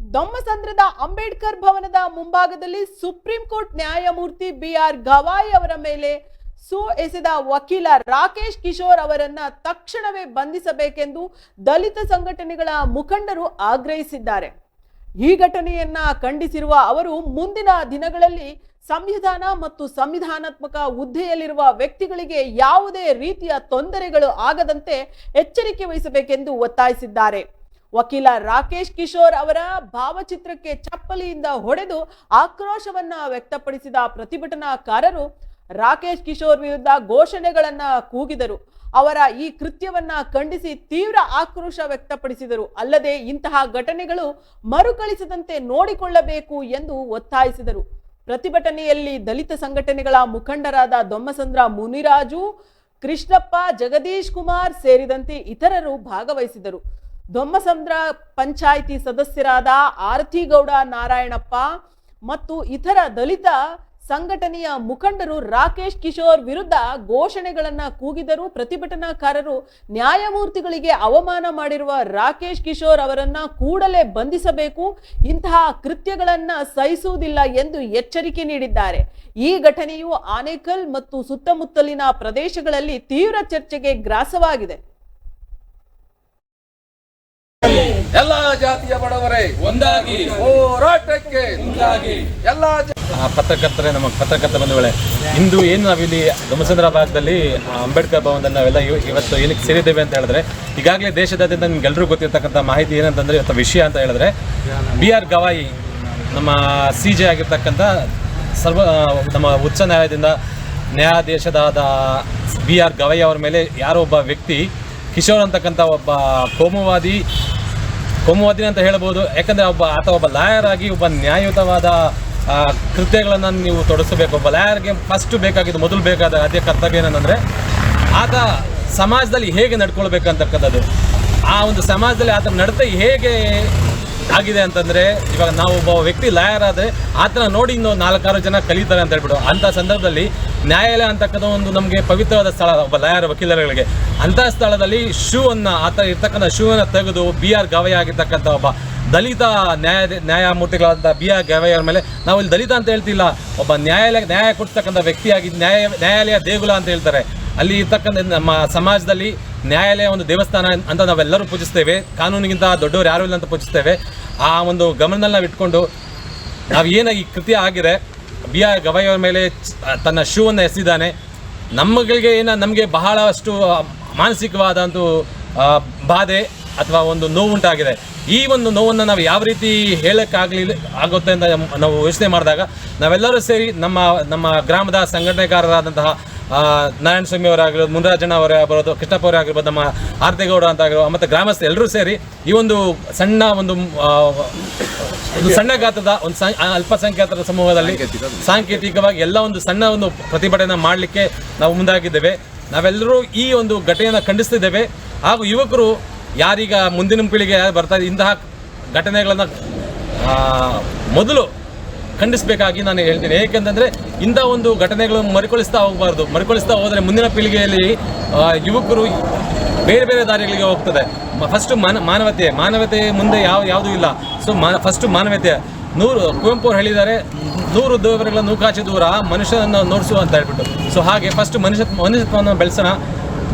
ದೊಮ್ಮಸಂದ್ರದ ಅಂಬೇಡ್ಕರ್ ಭವನದ ಮುಂಭಾಗದಲ್ಲಿ supreme court ನ್ಯಾಯಮೂರ್ತಿ ಬಿ ಆರ್ ಗವಾಯಿ ಅವರ ಮೇಲೆ ಸು ಎಸೆದ ವಕೀಲ ರಾಕೇಶ್ ಕಿಶೋರ್ ಅವರನ್ನ ತಕ್ಷಣವೇ ಬಂಧಿಸಬೇಕೆಂದು ದಲಿತ ಸಂಘಟನೆಗಳ ಮುಖಂಡರು ಆಗ್ರಹಿಸಿದ್ದಾರೆ. ಈ ಘಟನೆಯನ್ನ ಖಂಡಿಸಿರುವ ಅವರು ಮುಂದಿನ ದಿನಗಳಲ್ಲಿ ಸಂವಿಧಾನ ಮತ್ತು ಸಂವಿಧಾನಾತ್ಮಕ ಹುದ್ದೆಯಲ್ಲಿರುವ ವ್ಯಕ್ತಿಗಳಿಗೆ ಯಾವುದೇ ರೀತಿಯ ತೊಂದರೆಗಳು ಆಗದಂತೆ ಎಚ್ಚರಿಕೆ ವಹಿಸಬೇಕೆಂದು ಒತ್ತಾಯಿಸಿದ್ದಾರೆ. ವಕೀಲ ರಾಕೇಶ್ ಕಿಶೋರ್ ಅವರ ಭಾವಚಿತ್ರಕ್ಕೆ ಚಪ್ಪಲಿಯಿಂದ ಹೊಡೆದು ಆಕ್ರೋಶವನ್ನ ವ್ಯಕ್ತಪಡಿಸಿದ ಪ್ರತಿಭಟನಾಕಾರರು ರಾಕೇಶ್ ಕಿಶೋರ್ ವಿರುದ್ಧ ಘೋಷಣೆಗಳನ್ನ ಕೂಗಿದರು. ಅವರ ಈ ಕೃತ್ಯವನ್ನ ಖಂಡಿಸಿ ತೀವ್ರ ಆಕ್ರೋಶ ವ್ಯಕ್ತಪಡಿಸಿದರು. ಅಲ್ಲದೆ ಇಂತಹ ಘಟನೆಗಳು ಮರುಕಳಿಸದಂತೆ ನೋಡಿಕೊಳ್ಳಬೇಕು ಎಂದು ಒತ್ತಾಯಿಸಿದರು. ಪ್ರತಿಭಟನೆಯಲ್ಲಿ ದಲಿತ ಸಂಘಟನೆಗಳ ಮುಖಂಡರಾದ ದೊಮ್ಮಸಂದ್ರ ಮುನಿರಾಜು, ಕೃಷ್ಣಪ್ಪ, ಜಗದೀಶ್ ಕುಮಾರ್ ಸೇರಿದಂತೆ ಇತರರು ಭಾಗವಹಿಸಿದರು. ದೊಮ್ಮಸಂದ್ರ ಪಂಚಾಯಿತಿ ಸದಸ್ಯರಾದ ಆರತಿಗೌಡ ನಾರಾಯಣಪ್ಪ ಮತ್ತು ಇತರ ದಲಿತ ಸಂಘಟನೆಯ ಮುಖಂಡರು ರಾಕೇಶ್ ಕಿಶೋರ್ ವಿರುದ್ಧ ಘೋಷಣೆಗಳನ್ನು ಕೂಗಿದರು ಪ್ರತಿಭಟನಾಕಾರರು ನ್ಯಾಯಮೂರ್ತಿಗಳಿಗೆ ಅವಮಾನ ಮಾಡಿರುವ ರಾಕೇಶ್ ಕಿಶೋರ್ ಅವರನ್ನ ಕೂಡಲೇ ಬಂಧಿಸಬೇಕು, ಇಂತಹ ಕೃತ್ಯಗಳನ್ನು ಸಹಿಸುವುದಿಲ್ಲ ಎಂದು ಎಚ್ಚರಿಕೆ ನೀಡಿದ್ದಾರೆ. ಈ ಘಟನೆಯು ಆನೇಕಲ್ ಮತ್ತು ಸುತ್ತಮುತ್ತಲಿನ ಪ್ರದೇಶಗಳಲ್ಲಿ ತೀವ್ರ ಚರ್ಚೆಗೆ ಗ್ರಾಸವಾಗಿದೆ. ಎಲ್ಲ ಜಾತಿಯ ಬಡವರೇ ಒಂದಾಗಿ ಹೋರಾಟಕ್ಕೆ ಒಂದಾಗಿ. ಎಲ್ಲ ಪತ್ರಕರ್ತರೇ ಆ ಪತ್ರಕರ್ತರೆ ನಮ್ಮ ಪತ್ರಕರ್ತ ಬಂಧುಗಳೇ ಇಂದು ಏನು ನಾವಿಲ್ಲಿ ಧಮಸಂದ್ರ ಭಾಗದಲ್ಲಿ ಅಂಬೇಡ್ಕರ್ ಭವನದಲ್ಲಿ ನಾವೆಲ್ಲ ಇವ- ಇವತ್ತು ಏನಕ್ಕೆ ಸೇರಿದ್ದೇವೆ ಅಂತ ಹೇಳಿದ್ರೆ ಈಗಾಗಲೇ ದೇಶದಾದ್ಯಂತ ನಿಮ್ಗೆಲ್ಲರೂ ಗೊತ್ತಿರ್ತಕ್ಕಂಥ ಮಾಹಿತಿ ಏನಂತಂದ್ರೆ ಇವತ್ತು ವಿಷಯ ಅಂತ ಹೇಳಿದ್ರೆ ಬಿ ಆರ್ ಗವಾಯಿ ನಮ್ಮ ಸಿ ಜೆ ಆಗಿರ್ತಕ್ಕಂಥ ಸರ್ವ ನಮ್ಮ ಉಚ್ಚ ನ್ಯಾಯಾಲಯದಿಂದ ನ್ಯಾಯಾಧೀಶದಾದ ಬಿ ಆರ್ ಗವಾಯಿ ಅವರ ಮೇಲೆ ಯಾರೋ ಒಬ್ಬ ವ್ಯಕ್ತಿ ಕಿಶೋರ್ ಅಂತಕ್ಕಂಥ ಒಬ್ಬ ಕೋಮುವಾದಿ ಕೋಮುವಾದಿ ಅಂತ ಹೇಳ್ಬೋದು. ಯಾಕಂದರೆ ಒಬ್ಬ ಆತ ಒಬ್ಬ ಲಾಯರ್ ಆಗಿ ಒಬ್ಬ ನ್ಯಾಯಯುತವಾದ ಕೃತ್ಯಗಳನ್ನು ನೀವು ತೊಡಗಿಸಬೇಕು ಒಬ್ಬ ಲಾಯರ್ಗೆ ಫಸ್ಟ್ ಬೇಕಾಗಿದ್ದು ಮೊದಲು ಬೇಕಾದ ಅದೇ ಕರ್ತವ್ಯ ಏನಂದರೆ, ಆತ ಸಮಾಜದಲ್ಲಿ ಹೇಗೆ ನಡ್ಕೊಳ್ಬೇಕಂತಕ್ಕಂಥದ್ದು ಆ ಒಂದು ಸಮಾಜದಲ್ಲಿ ಆತನ ನಡತೆ ಹೇಗೆ ಆಗಿದೆ ಅಂತಂದರೆ, ಇವಾಗ ನಾವು ಒಬ್ಬ ವ್ಯಕ್ತಿ ಲಾಯರ್ ಆದರೆ ಆತನ ನೋಡಿ ಇನ್ನೊಂದು ನಾಲ್ಕಾರು ಜನ ಕಲಿತಾರೆ ಅಂತ ಹೇಳ್ಬಿಟ್ಟು ಅಂಥ ಸಂದರ್ಭದಲ್ಲಿ ನ್ಯಾಯಾಲಯ ಅಂತಕ್ಕಂಥ ಒಂದು ನಮಗೆ ಪವಿತ್ರವಾದ ಸ್ಥಳ, ಒಬ್ಬ ಲಾಯರ್, ವಕೀಲರುಗಳಿಗೆ. ಅಂತಹ ಸ್ಥಳದಲ್ಲಿ ಶೂವನ್ನು ಆತ ಇರ್ತಕ್ಕಂಥ ಶೂವನ್ನು ತೆಗೆದು ಬಿ ಆರ್ ಗವಯ ಆಗಿರ್ತಕ್ಕಂಥ ಒಬ್ಬ ದಲಿತ ನ್ಯಾಯ ನ್ಯಾಯಮೂರ್ತಿಗಳಾದಂಥ ಬಿ ಆರ್ ಗವಯ ಅವ್ರ ಮೇಲೆ ನಾವು ಇಲ್ಲಿ ದಲಿತ ಅಂತ ಹೇಳ್ತಿಲ್ಲ. ಒಬ್ಬ ನ್ಯಾಯಾಲಯ, ನ್ಯಾಯ ಕೊಡ್ತಕ್ಕಂಥ ವ್ಯಕ್ತಿಯಾಗಿ ನ್ಯಾಯ, ನ್ಯಾಯಾಲಯ ದೇಗುಲ ಅಂತ ಹೇಳ್ತಾರೆ. ಅಲ್ಲಿ ಇರ್ತಕ್ಕಂಥ ನಮ್ಮ ಸಮಾಜದಲ್ಲಿ ನ್ಯಾಯಾಲಯ ಒಂದು ದೇವಸ್ಥಾನ ಅಂತ ನಾವೆಲ್ಲರೂ ಪೂಜಿಸ್ತೇವೆ. ಕಾನೂನಿಗಿಂತ ದೊಡ್ಡವರು ಯಾರು ಇಲ್ಲ ಅಂತ ಪೂಜಿಸ್ತೇವೆ. ಆ ಒಂದು ಗಮನದಲ್ಲಿ ನಾವು ಇಟ್ಕೊಂಡು, ನಾವು ಏನಾಗಿ ಈ ಕೃತ್ಯ ಆಗಿದೆ ಬಿ ಆರ್ ಗವಾಯಿಯವರ ಮೇಲೆ ಚ- ತನ್ನ ಶೂವನ್ನು ಎಸೆದಿದ್ದಾನೆ. ನಮ್ಮಗಳಿಗೆ ಏನ ನಮಗೆ ಬಹಳಷ್ಟು ಮಾನಸಿಕವಾದ ಒಂದು ಬಾಧೆ ಅಥವಾ ಒಂದು ನೋವುಂಟಾಗಿದೆ. ಈ ಒಂದು ನೋವನ್ನು ನಾವು ಯಾವ ರೀತಿ ಹೇಳೋಕ್ಕಾಗಲಿ ಆಗುತ್ತೆ ಅಂತ ನಾವು ಯೋಚನೆ ಮಾಡಿದಾಗ ನಾವೆಲ್ಲರೂ ಸೇರಿ ನಮ್ಮ ನಮ್ಮ ಗ್ರಾಮದ ಸಂಘಟನೆಗಾರರಾದಂತಹ ಆ, ನಾರಾಯಣ ಸ್ವಾಮಿ ಅವರಾಗಿರ್ಬೋದು ಮುನರಾಜಣ್ಣ ಅವರೇ ಆಗಿರ್ಬೋದು ಕೃಷ್ಣಪ್ಪ ಅವರೇ ಆಗಿರ್ಬೋದು ನಮ್ಮ ಆರ್ತಿಗೌಡ ಅಂತ ಆಗಿರ್ಬೋದು ಮತ್ತು ಗ್ರಾಮಸ್ಥ ಎಲ್ಲರೂ ಸೇರಿ ಈ ಒಂದು ಸಣ್ಣ ಒಂದು ಒಂದು ಸಣ್ಣ ಗಾತ್ರದ ಒಂದು ಅಲ್ಪಸಂಖ್ಯಾತರ ಸಮೂಹದಲ್ಲಿ ಸಾಂಕೇತಿಕವಾಗಿ ಎಲ್ಲ ಒಂದು ಸಣ್ಣ ಒಂದು ಪ್ರತಿಭಟನೆ ಮಾಡಲಿಕ್ಕೆ ನಾವು ಮುಂದಾಗಿದ್ದೇವೆ. ನಾವೆಲ್ಲರೂ ಈ ಒಂದು ಘಟನೆಯನ್ನು ಖಂಡಿಸ್ತಿದ್ದೇವೆ. ಹಾಗೂ ಯುವಕರು ಯಾರೀಗ ಮುಂದಿನ ಪೀಳಿಗೆ ಯಾರು ಬರ್ತಾ ಇದೆ ಇಂತಹ ಘಟನೆಗಳನ್ನು ಮೊದಲು ಖಂಡಿಸಬೇಕಾಗಿ ನಾನು ಹೇಳ್ತೀನಿ. ಏಕೆಂತಂದರೆ ಇಂಥ ಒಂದು ಘಟನೆಗಳನ್ನು ಮರುಕಳಿಸ್ತಾ ಹೋಗಬಾರ್ದು. ಮರುಕಳಿಸ್ತಾ ಹೋದರೆ ಮುಂದಿನ ಪೀಳಿಗೆಯಲ್ಲಿ ಯುವಕರು ಬೇರೆ ಬೇರೆ ದಾರಿಗಳಿಗೆ ಹೋಗ್ತದೆ. ಫಸ್ಟು ಮಾನ, ಮಾನವತೆ. ಮಾನವತೆ ಮುಂದೆ ಯಾವ, ಯಾವುದೂ ಇಲ್ಲ. ಸೊ ಮಾ ಫಸ್ಟು ಮಾನವತೆ. ನೂರು, ಕುವೆಂಪು ಅವ್ರು ಹೇಳಿದ್ದಾರೆ, ನೂರು ದೇವರುಗಳ ನೂಕಾಚೆ ದೂರ ಮನುಷ್ಯನನ್ನು ನೋಡಿಸು ಅಂತ ಹೇಳ್ಬಿಟ್ಟು. ಸೊ ಹಾಗೆ ಫಸ್ಟ್ ಮನುಷ್ಯ ಮನುಷ್ಯತ್ವವನ್ನು ಬೆಳೆಸೋಣ,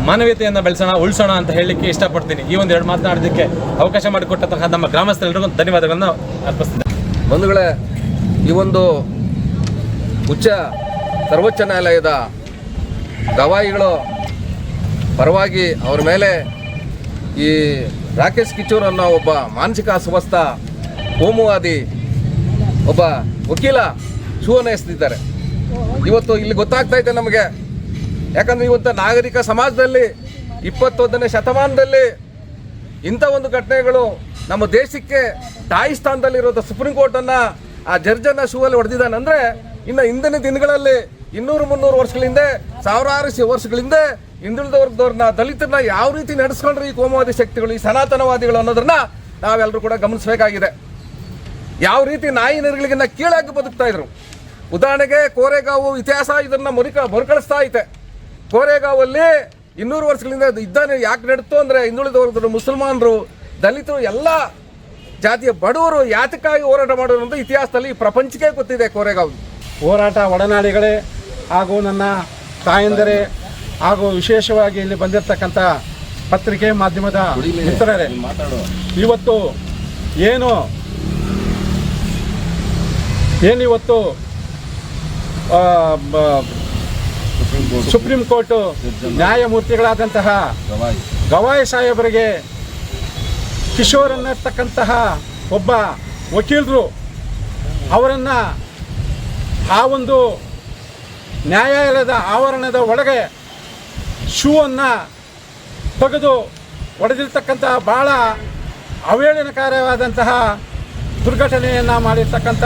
ಮಾನವೀಯತೆಯನ್ನು ಬೆಳೆಸೋಣ, ಉಳಿಸೋಣ ಅಂತ ಹೇಳಲಿಕ್ಕೆ ಇಷ್ಟಪಡ್ತೀನಿ. ಈ ಒಂದು ಎರಡು ಮಾತನಾಡೋದಕ್ಕೆ ಅವಕಾಶ ಮಾಡಿಕೊಟ್ಟಂತಹ ನಮ್ಮ ಗ್ರಾಮಸ್ಥರೆಲ್ಲರಿಗೂ ಧನ್ಯವಾದಗಳನ್ನು ಅರ್ಪಿಸ್ತೀನಿ. ಬಂಧುಗಳೇ, ಈ ಒಂದು ಉಚ್ಚ ಸರ್ವೋಚ್ಚ ನ್ಯಾಯಾಲಯದ ಗವಾಯಿಗಳು ಪರವಾಗಿ ಅವರ ಮೇಲೆ ಈ ರಾಕೇಶ್ ಕಿಚೂರ್ ಅನ್ನೋ ಒಬ್ಬ ಮಾನಸಿಕ ಅಸ್ವಸ್ಥ, ಕೋಮುವಾದಿ ಒಬ್ಬ ವಕೀಲ ಶೂವನ್ನು ಎಸೆದಿದ್ದಾರೆ. ಇವತ್ತು ಇಲ್ಲಿ ಗೊತ್ತಾಗ್ತಾ ಇದೆ ನಮಗೆ. ಯಾಕಂದ್ರೆ ಇವತ್ತು ನಾಗರಿಕ ಸಮಾಜದಲ್ಲಿ ಇಪ್ಪತ್ತೊಂದನೇ ಶತಮಾನದಲ್ಲಿ ಇಂಥ ಒಂದು ಘಟನೆಗಳು ನಮ್ಮ ದೇಶಕ್ಕೆ ತಾಯಿ ಸ್ಥಾನದಲ್ಲಿರೋದು ಸುಪ್ರೀಂ ಕೋರ್ಟನ್ನು ಆ ಜಡ್ಜನ್ನು ಶೂವಲ್ಲಿ ಹೊಡೆದಿದ್ದಾನಂದ್ರೆ ಇನ್ನು ಹಿಂದಿನ ದಿನಗಳಲ್ಲಿ ಇನ್ನೂರು ಮುನ್ನೂರು ವರ್ಷಗಳ ಹಿಂದೆ ಸಾವಿರಾರು ವರ್ಷಗಳಿಂದ ವರ್ಷಗಳ ಹಿಂದೆ ಹಿಂದುಳಿದ ವರ್ಗದವ್ರನ್ನ ದಲಿತರನ್ನ ಯಾವ ರೀತಿ ನಡೆಸ್ಕೊಂಡ್ರೆ ಈ ಕೋಮುವಾದಿ ಶಕ್ತಿಗಳು, ಈ ಸನಾತನವಾದಿಗಳು ಅನ್ನೋದನ್ನ ನಾವೆಲ್ಲರೂ ಕೂಡ ಗಮನಿಸಬೇಕಾಗಿದೆ. ಯಾವ ರೀತಿ ನಾಯಿ ಕೀಳಾಗಿ ಬದುಕ್ತಾ ಇದ್ರು. ಉದಾಹರಣೆಗೆ ಕೋರೆಗಾವು ಇತಿಹಾಸ ಇದನ್ನ ಮರುಕ, ಮರುಕಳಿಸ್ತಾ ಐತೆ. ಕೋರೆಗಾವಲ್ಲಿ ಇನ್ನೂರು ವರ್ಷಗಳಿಂದ ಇದು ಇದ್ದಾನೆ, ಯಾಕೆ ನಡೀತು ಅಂದರೆ ಹಿಂದುಳಿದ ವರ್ಗದವರು ಮುಸಲ್ಮಾನರು, ದಲಿತರು ಎಲ್ಲ ಜಾತಿಯ ಬಡವರು ಯಾತಕ್ಕಾಗಿ ಹೋರಾಟ ಮಾಡೋದು ಇತಿಹಾಸದಲ್ಲಿ ಈ ಪ್ರಪಂಚಕ್ಕೆ ಗೊತ್ತಿದೆ ಕೋರೆಗಾವ್. ಹೋರಾಟ ಒಡನಾಡಿಗಳೇ ಹಾಗೂ ನನ್ನ ತಾಯಂದರೇ ಹಾಗೂ ವಿಶೇಷವಾಗಿ ಇಲ್ಲಿ ಬಂದಿರತಕ್ಕಂಥ ಪತ್ರಿಕೆ ಮಾಧ್ಯಮದ ಮಿತ್ರರೇ, ಇವತ್ತು ಏನು ಏನಿವತ್ತು ಸುಪ್ರೀಂ ಕೋರ್ಟು ನ್ಯಾಯಮೂರ್ತಿಗಳಾದಂತಹ ಗವಾಯಿ ಸಾಹೇಬರಿಗೆ ಕಿಶೋರ್ ಅನ್ನತಕ್ಕಂತಹ ಒಬ್ಬ ವಕೀಲರು ಅವರನ್ನು ಆ ಒಂದು ನ್ಯಾಯಾಲಯದ ಆವರಣದ ಒಳಗೆ ಶೂವನ್ನು ತೆಗೆದು ಹೊಡೆದಿರ್ತಕ್ಕಂತಹ ಭಾಳ ಅವೇಳನಕಾರವಾದಂತಹ ದುರ್ಘಟನೆಯನ್ನು ಮಾಡಿರ್ತಕ್ಕಂಥ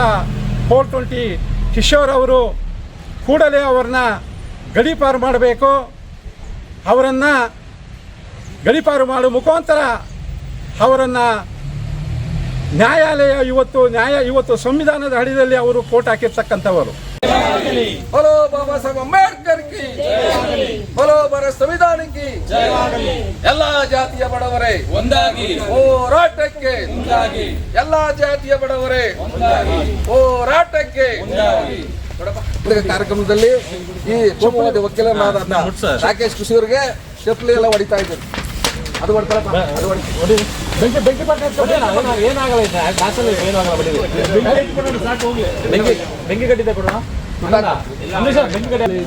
ಫೋರ್ ಟ್ವೆಂಟಿ ಕಿಶೋರ್ ಅವರು ಕೂಡಲೇ ಅವ್ರನ್ನ ಗಡೀಪಾರು ಮಾಡಬೇಕು. ಅವರನ್ನು ಗಡೀಪಾರು ಮಾಡುವ ಮುಖಾಂತರ ಅವರನ್ನು ನ್ಯಾಯಾಲಯ ಇವತ್ತು ನ್ಯಾಯ ಇವತ್ತು ಸಂವಿಧಾನದ ಅಡಿಯಲ್ಲಿ ಅವರು ಕೋಟ್ ಹಾಕಿರ್ತಕ್ಕಂಥವರು. ಬಲೋ ಬಾಬಾ ಸಾಹೇಬ್ ಅಂಬೇಡ್ಕರ್ ಕಿ. ಬರ ಸಂವಿಧಾನಕ್ಕೆ ಎಲ್ಲಾ ಜಾತಿಯ ಬಡವರೇ. ಒಂದಾಗಿ. ಹೋರಾಟಕ್ಕೆ. ಒಂದಾಗಿ. ಎಲ್ಲಾ ಜಾತಿಯ ಬಡವರೇ. ಒಂದಾಗಿ. ಹೋರಾಟಕ್ಕೆ. ಒಂದಾಗಿ. ಕಾರ್ಯಕ್ರಮದಲ್ಲಿ ಈ ವಕೀಲರಾದ ರಾಕೇಶ್ ಕೃಷಿಯವರಿಗೆ ಚಪ್ಪಲಿ ಎಲ್ಲ ಹೊಡಿತಾ ಇದ್ದಾರೆ. ಅದು ಹೊಡ್ಕೊಳಪ್ಪ ಅದು ಹೊಡಿ ಬೆಂಕಿ ಬೆಂಕಿ ಏನಾಗಲ್ಲ ಬೆಂಕಿ ಬೆಂಕಿ ಕಟ್ಟಿದ್ದೆ ಕೊಡೋಣ? ಬೆಂಕಿ ಕಟ್ಟಿ